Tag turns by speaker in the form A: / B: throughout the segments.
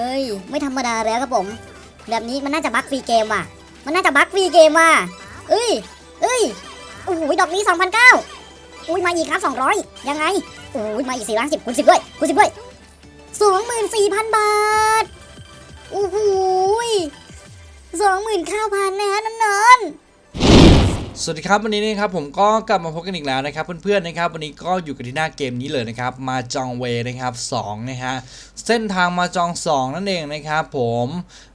A: เฮ้ย ไม่ธรรมดาแล้วครับผม แบบนี้มันน่าจะบั๊กฟรีเกมว่ะ มันน่าจะบั๊กฟรีเกมว่ะเอ้ยเอ้ยโอ้โหดอกนี้2,009อุ้ยมาอีกครับ 200 ยังไงโอ้ยมาอีก4ล้าน10คูณ10ด้วยคูณ10ด้วย24,000บาทโอ้โห29,000นะฮะนองๆ
B: สวัสดีครับวันนี้นะครับผมก็กลับมาพบกันอีกแล้วนะครับเพื่อนๆนะครับวันนี้ก็อยู่กันที่หน้าเกมนี้เลยนะครับมาจองเวนะครับ2นะฮะเส้นทางมาจอง 2 นั่นเองนะครับผม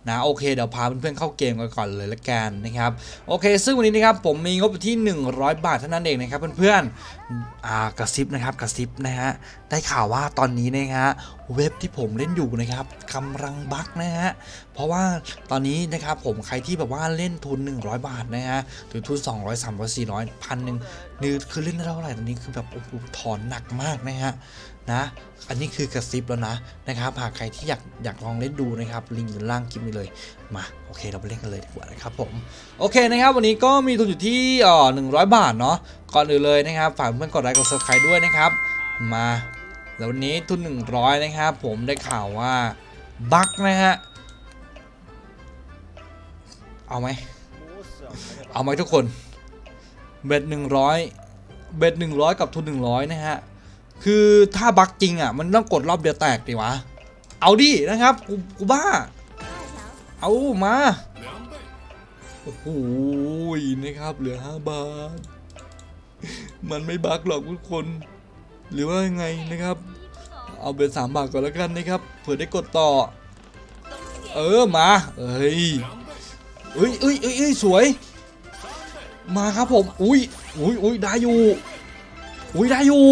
B: นะโอเคเดี๋ยวพาเพื่อนๆเข้าเกมกันก่อนเลยละกันนะครับโอเค ซึ่งวันนี้นะครับผมมีงบที่ 100 บาทเท่านั้นเองนะครับเพื่อนๆอ่ากระซิบนะครับกระซิบนะฮะได้ข่าวว่าตอนนี้นะฮะเว็บที่ผมเล่นอยู่นะครับกำลังบั๊กนะฮะเพราะว่าตอนนี้นะครับผมใครที่แบบว่าเล่นทุน 100 บาทนะฮะหรือทุน 200 300 400พันหนึ่งนี่คือเล่นได้เท่าไหร่ตอนนี้คือแบบถอนหนักมากนะฮะ นะ อันนี้คือกระซิบแล้วนะนะครับหากใครที่อยากอยากลองเล่นดูนะครับลิงก์อยู่ล่างคลิปนี้เลยมาโอเคเราไปเล่นกันเลยดีกว่านะครับผมโอเคนะครับ วันนี้ก็มีทุนอยู่ที่เอ่อ100บาทเนาะก่อนอื่นเลยนะครับฝากเพื่อนกดไลค์กด subscribe ด้วยนะครับ มาแล้ววันนี้ทุน 100 นะครับ ผมได้ข่าวว่าบั๊กนะฮะ เอาไหม เอาไหมทุกคน เบ็ดหนึ่งร้อยเบ็ดหนึ่งร้อยกับทุนหนึ่งร้อยนะฮะ คือถ้าบั๊กจริงอะ มันต้องกดรอบเดียวแตกดีวะ เอาดินะครับ กูกูบ้า เอามาโอ้โหนะครับ เหลือ5บาท มันไม่บั๊กหรอกทุกคน หรือว่ายังไงนะครับ เอาเบ็ดสามบาทก่อนแล้วกันนะครับ เผื่อได้กดต่อ เออมาเอ้ยเอ้ยเอ้ยเอ้ยเอ้ยสวย มาครับผม อุ้ยอุ้ยอุ้ยได้อยู่ อุ้ยได้อยู่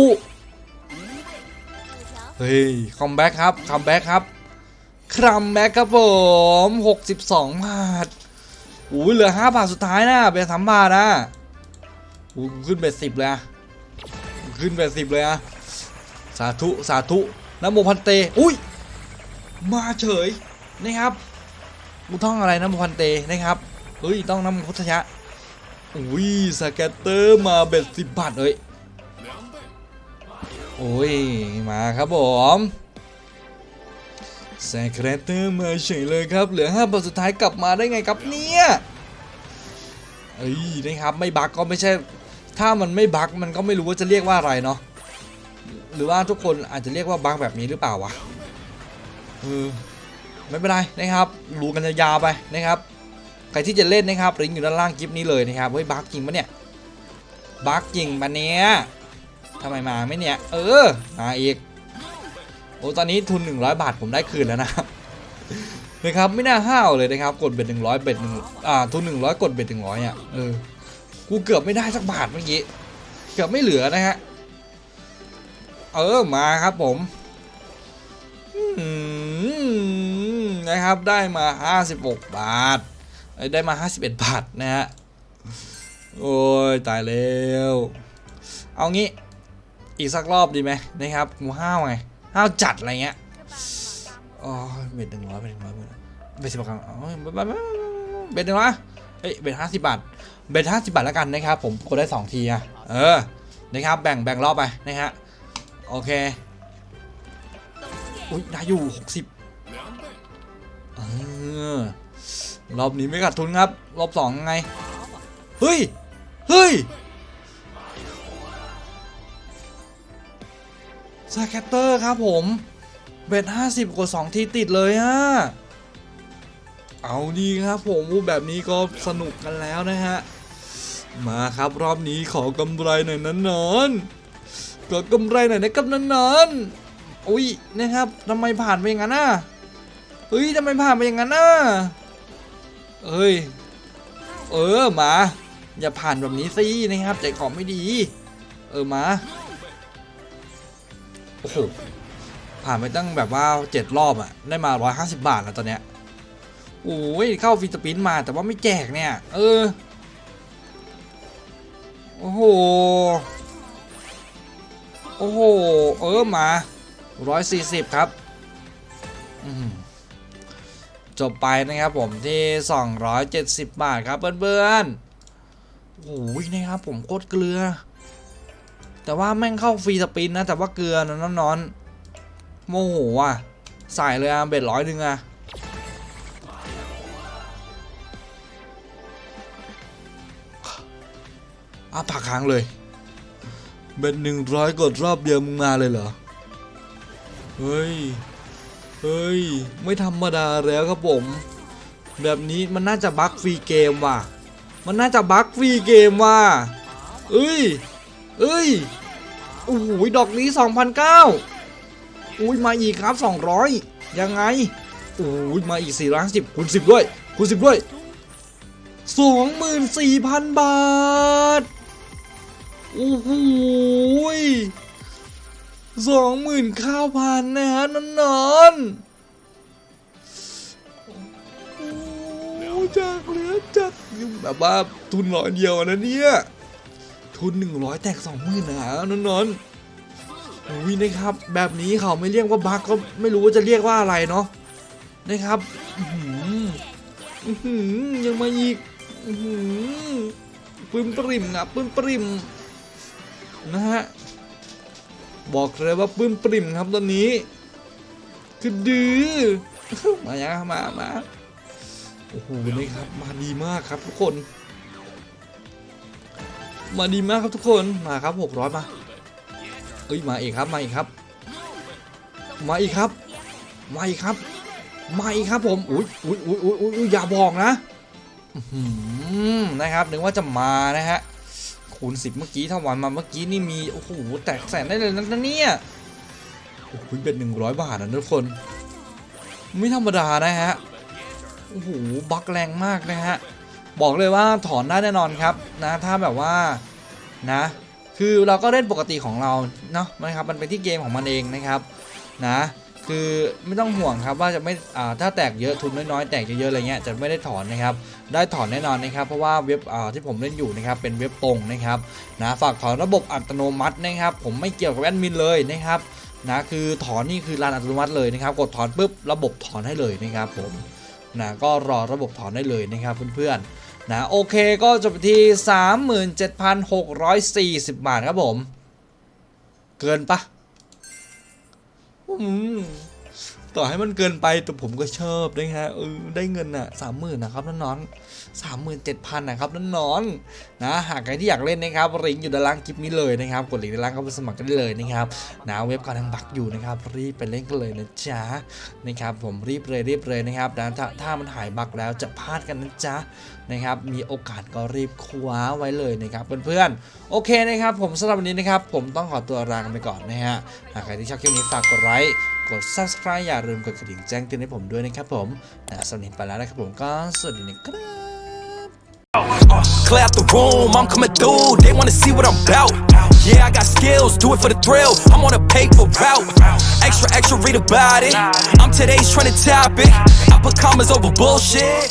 B: เฮ้ยคัมแบ็กครับคัมแบ็กครับคัมแบ็กครับผม62 บาทอุ้ยเหลือ 5 บาทสุดท้ายนะเป็นสามบาทนะอุ้ขึ้นเป็นสิบเลยอะขึ้นเป็นสิบเลยอะสาธุสาธุนะโมพันเตอุ้ยมาเฉยนะครับกูท่องอะไรนะมพันเตนะครับเฮ้ยต้องน้ำพุทธะอุ้ยสแกตเตอร์มาเบ็ดสิบบาทเอ้ย อ้ย มาครับผมสแกตเตอร์มาเฉยเลยครับ เหลือห้าบาทสุดท้ายกลับมาได้ไงครับเนี่ยเอ้ยนะครับไม่บักก็ไม่ใช่ ถ้ามันไม่บักมันก็ไม่รู้ว่าจะเรียกว่าอะไรเนาะหรือว่าทุกคนอาจจะเรียกว่าบักแบบนี้หรือเปล่าวะเออไม่เป็นไรนะครับรู้กันยาวไปนะครับ ใครที่จะเล่นนะครับลิงก์อยู่ด้านล่างคลิปนี้เลยนะครับเฮ้ยบักจริงปะเนี่ยบักจริงปะเนี่ย ทำไมมาไม่เนี่ย เออ มาอีก โอ้ ตอนนี้ทุน 100 บาทผมได้คืนแล้วนะครับนะครับไม่น่าห้าวเลยนะครับ กดเบ็ด100เบ็ดหนึ่งอ่าทุน100กดเบ็ด100อะเออกูเกือบไม่ได้สักบาทเมื่อกี้เกือบไม่เหลือนะฮะเออมาครับผมอืมนะครับได้มา56บาทเอ้ยได้มา51บาทนะฮะโอ้ยตายแล้ว เอางี้ อีกสักรอบดีไหมนะครับกูห้าวไงห้าวจัดอะไรเงี้ยอ๋อเบ็ดหนึ่งร้อยเบ็ดหนึ่งร้อยเบ็ดสิบครั้งอ๋อเบ็ดเบ็ดหนึ่งร้อยเอ้ยเบ็ดห้าสิบบาทเบ็ดห้าสิบบาทแล้วกันนะครับผมกดได้สองทีอะเออนะครับแบ่งแบ่งรอบไปนะฮะโอเคอุ้ยได้อยู่หกสิบเออรอบนี้ไม่ขาดทุนครับ รอบสองไง เฮ้ย เฮ้ย สแคตเตอร์ครับผมเบ็ดห้าสิบกว่าสองทีติดเลยอะเอาดีครับผมูแบบนี้ก็สนุกกันแล้วนะฮะ มาครับรอบนี้ขอกำไรหน่อยนั้นนอนขอกำไรหน่อยนะครับนั้นนอนอุ้ยนะครับทำไมผ่านไปอย่างนั้นน่ะเฮ้ยทำไมผ่านไปอย่างนั้นน่ะเอ้ยเออมา อย่าผ่านแบบนี้สินะครับใจคอไม่ดี เออมา โอ้โหผ่านไปตั้งแบบว่าเจ็ดรอบอะได้มา150บาทแล้วตอนเนี้ยโอ้ยเข้าฟิสปินมาแต่ว่าไม่แจกเนี่ย เออ โอ้โห โอ้โห เออมา140ครับจบไปนะครับผมที่ 270 บาทครับเพื่อนๆโอ้ยนะครับผมโคตรเกลือ แต่ว่าแม่งเข้าฟรีสปินนะ แต่ว่าเกลือนะน้อนๆโมโหอะใส่เลยอะเบ็ดร้อยหนึ่งอะอะผักค้างเลย เบ็ดหนึ่งร้อยกดรอบเดียวมึงมาเลยเหรอ เฮ้ย เฮ้ย ไม่ธรรมดาแล้วครับผม แบบนี้มันน่าจะบั๊กฟรีเกมว่ะ มันน่าจะบั๊กฟรีเกมว่ะเอ้ย เอ้ยโอ้โหดอกนี้2,009อุ้ยมาอีกครับ 200 ยังไงโอ้ยมาอีก4ล้าน10คูณ10 ด้วยคูณ10 ด้วย 24,000 บาทโอ้โหสองหมื่นเก้าพันนะฮะนอนนอนจากเหลือจัดแบบว่าทุนร้อยเดียวนะเนี่ย ทุนหนึ่งร้อยแตกสองหมื่นนะฮะนอนนอนอุ้ยนะครับ แบบนี้เขาไม่เรียกว่าบั๊กก็ไม่รู้ว่าจะเรียกว่าอะไรเนาะนะครับยังมาอีกอื้อหือปึ้มปริ่มนะปึ้มปริ่มนะฮะบอกเลยว่าปึ้มปริ่มครับตอนนี้ คือดื้อมายังมามาโอ้โหนี่ครับมาดีมากครับทุกคน มาดีมากครับทุกคนมาครับ600มาเอ้ยมาอีกครับมาอีกครับ มาอีกครับ มาอีกครับมาอีกครับผมอุ้ยอุ้ยอุ้ยอุ้ยอุ้ยอย่าบอกนะนะครับนึกว่าจะมานะฮะคูณ10เมื่อกี้ถ้าวันมาเมื่อกี้นี่มีโอ้โหแตกแสนได้เลยนะเนี่ยโอ้โหเป็น100บาทนะทุกคน ไม่ธรรมดานะฮะโอ้โหบักแรงมากนะฮะ บอกเลยว่าถอนได้แน่นอนครับนะถ้าแบบว่านะคือเราก็เล่นปกติของเราเนาะนะครับมันเป็นที่เกมของมันเองนะครับนะคือไม่ต้องห่วงครับว่าจะไม่อ่าถ้าแตกเยอะทุนน้อยๆแตกเยอะๆอะไรเงี้ยจะไม่ได้ถอนนะครับได้ถอนแน่นอนนะครับ เพราะว่าเว็บอ่าที่ผมเล่นอยู่นะครับเป็นเว็บตรงนะครับนะฝากถอนระบบอัตโนมัตินะครับ ผมไม่เกี่ยวกับแอดมินเลยนะครับนะคือถอนนี่คือรันอัตโนมัติเลยนะครับ กดถอนปุ๊บระบบถอนให้เลยนะครับผมนะก็รอระบบถอนได้เลยนะครับเพื่อนๆ นะโอเคก็จบที่ 37,640 บาทครับผม เกินปะอืม ต่อให้มันเกินไปแต่ผมก็ชอบนะฮะเออได้เงินอะสามหมื่นนะครับน้องๆสามหมื่นเจ็ดพันนะครับน้องๆนะ หากใครที่อยากเล่นนะครับลิงก์อยู่ด้านล่างคลิปนี้เลยนะครับ กดลิงก์ด้านล่างเข้าไปสมัครกันได้เลยนะครับนะเว็บกำลังบักอยู่นะครับ รีบไปเล่นกันเลยนะจ๊ะนะครับผมรีบเลยรีบเลยนะครับนะถ้าถ้ามันหายบักแล้วจะพลาดกันนะจ๊ะนะครับ มีโอกาสก็รีบคว้าไว้เลยนะครับเพื่อนๆโอเคนะครับ ผมสำหรับวันนี้นะครับ ผมต้องขอตัวลาไปก่อนนะฮะหากใครที่ชอบคลิปนี้ฝากกดไลค์กด subscribe อย่าลืมกดกระดิ่งแจ้งเตือนให้ผมด้วยนะครับผมนะสำหรับวันนี้ไปแล้วนะครับผมก็สวัสดีนะครับ
C: Clear out the room, I'm coming through. They wanna see what I'm about. Yeah, I got skills, do it for the thrill. I'm on a paper route. Extra, extra, read about it. I'm today's trending topic. I put commas over bullshit.